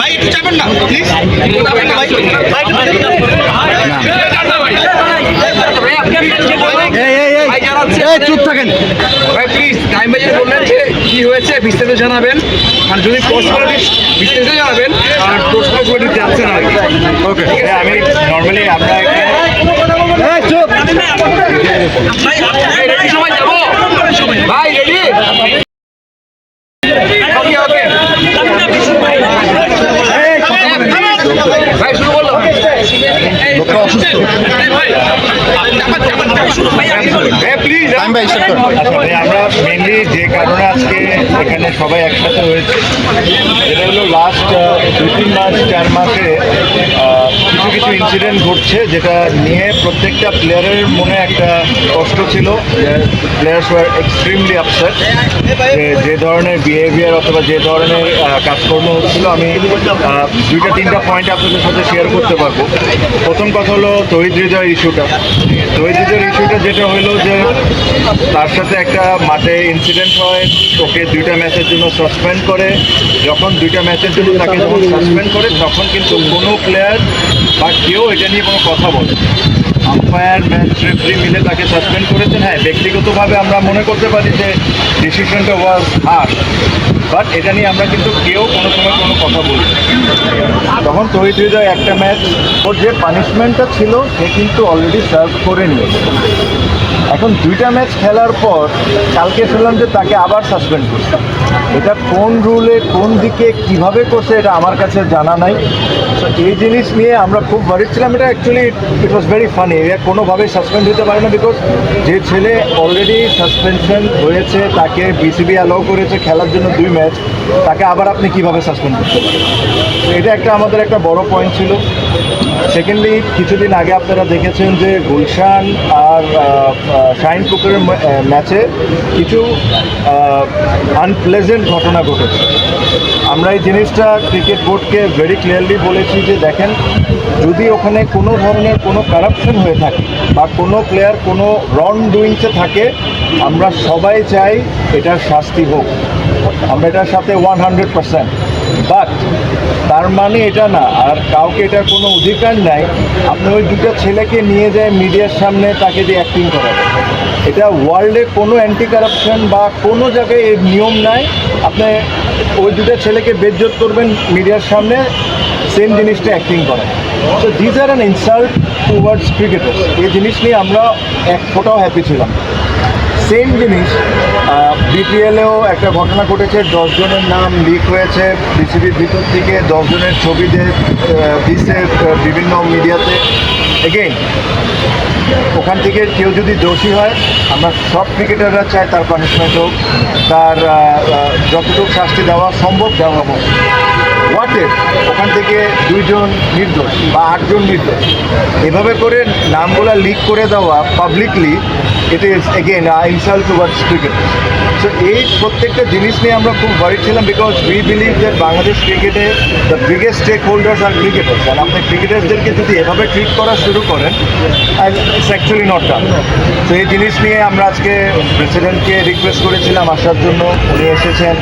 ভাই একটু চাপেন না প্লিজ চাপেন না ভাই ভাই এই চুপ থাকেন। ভাই প্লিজ টাইম বাজারে বললেন যে কি হয়েছে বিস্তারিত জানাবেন। আর যদি পোস্ট করে বিস্তারিত জানাবেন আর পোস্ট করে যাচ্ছে না ওকে আমি নর্মালি আমরা চুপ রেডি সময় যাব ভাই রেডি ওকে ওকে ভাই শুরু করল। লোকটা অসুস্থ। আমরা মেনলি যে কারণে আজকে এখানে সবাই একসাথে হয়েছে এটা হলো লাস্ট দুই তিন মাস চার মাসে কিছু ইনসিডেন্ট ঘটছে যেটা নিয়ে প্রত্যেকটা প্লেয়ারের মনে একটা কষ্ট ছিল প্লেয়ার্স ওয়ার এক্সট্রিমলি আপসেট যে যে ধরনের বিহেভিয়ার অথবা যে ধরনের কাজকর্ম হচ্ছিল, আমি দুইটা, তিনটা পয়েন্ট আপনাদের সাথে শেয়ার করতে পারব। প্রথম কথা হলো তহিদ ইস্যুটা তহিদ ইস্যুটা যেটা হলো যে তার সাথে একটা মাঠে ইনসিডেন্ট হয়। ওকে দুইটা ম্যাচের জন্য সাসপেন্ড করে। যখন দুইটা ম্যাচের জন্য তাকে যখন সাসপেন্ড করে, তখন কিন্তু কোনো প্লেয়ার বা কেউ এটা নিয়ে কোনো কথা বলে আম্পায়ার ম্যাচ রেফারি মিলে তাকে সাসপেন্ড করেছেন। হ্যাঁ ব্যক্তিগতভাবে আমরা মনে করতে পারি যে ডিসিশনটা ওয়াজ হার্ড বাট এটা নিয়ে আমরা কিন্তু কেউ কোনো সময় কোনো কথা বলি। তখন তহিদ হৃদয় একটা ম্যাচ ওর যে পানিশমেন্টটা ছিল, সে কিন্তু অলরেডি সার্ভ করে নিয়েছে। এখন দুইটা ম্যাচ খেলার পর কালকে শুনলাম যে তাকে আবার সাসপেন্ড করছে। এটা কোন রুলে কোন দিকে কীভাবে করছে এটা আমার কাছে জানা নাই। এই জিনিস নিয়ে আমরা খুব ওয়ারিড ছিলাম। এটা actually it was very funny এটা কোনোভাবেই সাসপেন্ড হতে পারে না বিকজ যে ছেলে অলরেডি সাসপেনশন হয়েছে, তাকে বিসিবি অ্যালাউ করেছে খেলার জন্য দুই ম্যাচ তাকে আবার আপনি কীভাবে সাসপেন্ড করতে পারেন? এটা একটা আমাদের একটা বড় পয়েন্ট ছিল। সেকেন্ডলি কিছুদিন আগে আপনারা দেখেছেন যে গুলশান আর শাইন পুকুরের ম্যাচে কিছু আনপ্লেজেন্ট ঘটনা ঘটেছে। আমরা এই জিনিসটা ক্রিকেট বোর্ডকে ভেরি ক্লিয়ারলি বলেছি যে দেখেন, যদি ওখানে কোনো ধরনের কোনো কারাপশন হয়ে থাকে বা কোনো প্লেয়ার কোনো রং ডুইংসে থাকে, আমরা সবাই চাই এটার শাস্তি হোক। আমরা এটার সাথে ওয়ান হান্ড্রেড পার্সেন্ট বাট তার মানে এটা না, আর কাউকে এটার কোনো অধিকার নাই। আপনি ওই দুটো ছেলেকে নিয়ে যায় মিডিয়ার সামনে তাকে দিয়ে অ্যাক্টিং করাবেন। এটা ওয়ার্ল্ডে কোনো অ্যান্টি কারাপশন বা কোনো জায়গায় এর নিয়ম নাই। আপনি ওই দুটো ছেলেকে বেজ্জত করবেন মিডিয়ার সামনে সেম জিনিসটা অ্যাক্টিং করেন তো these are an insult towards cricketers এই জিনিস নিয়ে আমরা এক ফোটাও হ্যাপি ছিলাম। সেম জিনিস বিপিএলেও একটা ঘটনা ঘটেছে, দশজনের নাম লিক হয়েছে। বিসিবির ভিতর থেকে দশজনের ছবি দিয়ে দিচ্ছে বিভিন্ন মিডিয়াতে। এগেইন ওখান থেকে কেউ যদি দোষী হয়, আমরা সব ক্রিকেটাররা চাই তার পানিশমেন্ট হোক, তার যতটুকু শাস্তি দেওয়া সম্ভব দেওয়া হোক। হোয়াট ওখান থেকে দুইজন নির্দোষ বা আটজন নির্দোষ? এভাবে করে নামগুলা লিক করে দেওয়া publicly it is again insult towards cricket so এই প্রত্যেকটা জিনিস নিয়ে আমরা খুব ওয়ারিড ছিলাম বিকজ উই বিলিভ যে বাংলাদেশ ক্রিকেটে দ্য বিগেস্ট স্টেক হোল্ডার্স আর ক্রিকেটার্স আর আপনি ক্রিকেটার্সদেরকে যদি এভাবে ট্রিট করা শুরু করেন it's actually not done so এই জিনিস নিয়ে আমরা আজকে প্রেসিডেন্টকে রিকোয়েস্ট করেছিলাম আসার জন্য। উনি এসেছেন।